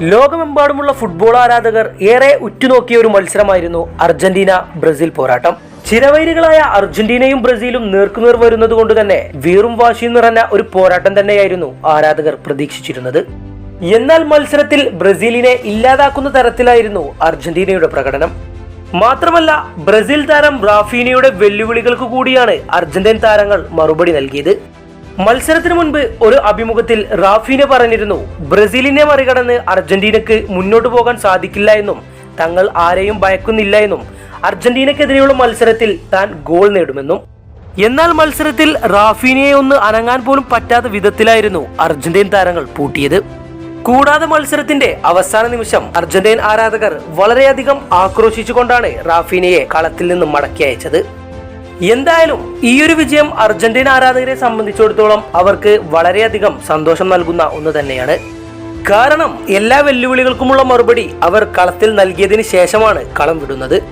ലോകമെമ്പാടുമുള്ള ഫുട്ബോൾ ആരാധകർ ഏറെ ഉറ്റുനോക്കിയ ഒരു മത്സരമായിരുന്നു അർജന്റീന ബ്രസീൽ പോരാട്ടം. ചിരവൈരികളായ അർജന്റീനയും ബ്രസീലും നേർക്കുനേർ വരുന്നത് കൊണ്ട് തന്നെ വീറും വാശിയും നിറഞ്ഞ ഒരു പോരാട്ടം തന്നെയായിരുന്നു ആരാധകർ പ്രതീക്ഷിച്ചിരുന്നത്. എന്നാൽ മത്സരത്തിൽ ബ്രസീലിനെ ഇല്ലാതാക്കുന്ന തരത്തിലായിരുന്നു അർജന്റീനയുടെ പ്രകടനം. മാത്രമല്ല ബ്രസീൽ താരം റാഫീനയുടെ വെല്ലുവിളികൾക്ക് കൂടിയാണ് അർജന്റീൻ താരങ്ങൾ മറുപടി നൽകിയത്. മത്സരത്തിന് മുൻപ് ഒരു അഭിമുഖത്തിൽ റാഫിനെ പറഞ്ഞിരുന്നു. ബ്രസീലിനെ മറികടന്ന് അർജന്റീനക്ക് മുന്നോട്ട് പോകാൻ സാധിക്കില്ല എന്നും തങ്ങൾ ആരെയും ഭയക്കുന്നില്ല എന്നും അർജന്റീനക്കെതിരെയുള്ള മത്സരത്തിൽ താൻ ഗോൾ നേടുമെന്നും. എന്നാൽ മത്സരത്തിൽ റാഫിനെ ഒന്ന് അനങ്ങാൻ പോലും പറ്റാത്ത വിധത്തിലായിരുന്നു അർജന്റീൻ താരങ്ങൾ പൂട്ടിയത്. കൂടാതെ മത്സരത്തിന്റെ അവസാന നിമിഷം അർജന്റീൻ ആരാധകർ വളരെയധികം ആക്രോശിച്ചുകൊണ്ടാണ് റാഫീനയെ കളത്തിൽ നിന്ന് മടക്കി അയച്ചത്. എന്തായാലും ഈ ഒരു വിജയം അർജന്റീന ആരാധകരെ സംബന്ധിച്ചിടത്തോളം അവർക്ക് വളരെയധികം സന്തോഷം നൽകുന്ന ഒന്ന് തന്നെയാണ്. കാരണം എല്ലാ വെല്ലുവിളികൾക്കുമുള്ള മറുപടി അവർ കളത്തിൽ നൽകിയതിന് ശേഷമാണ് കളം വിടുന്നത്.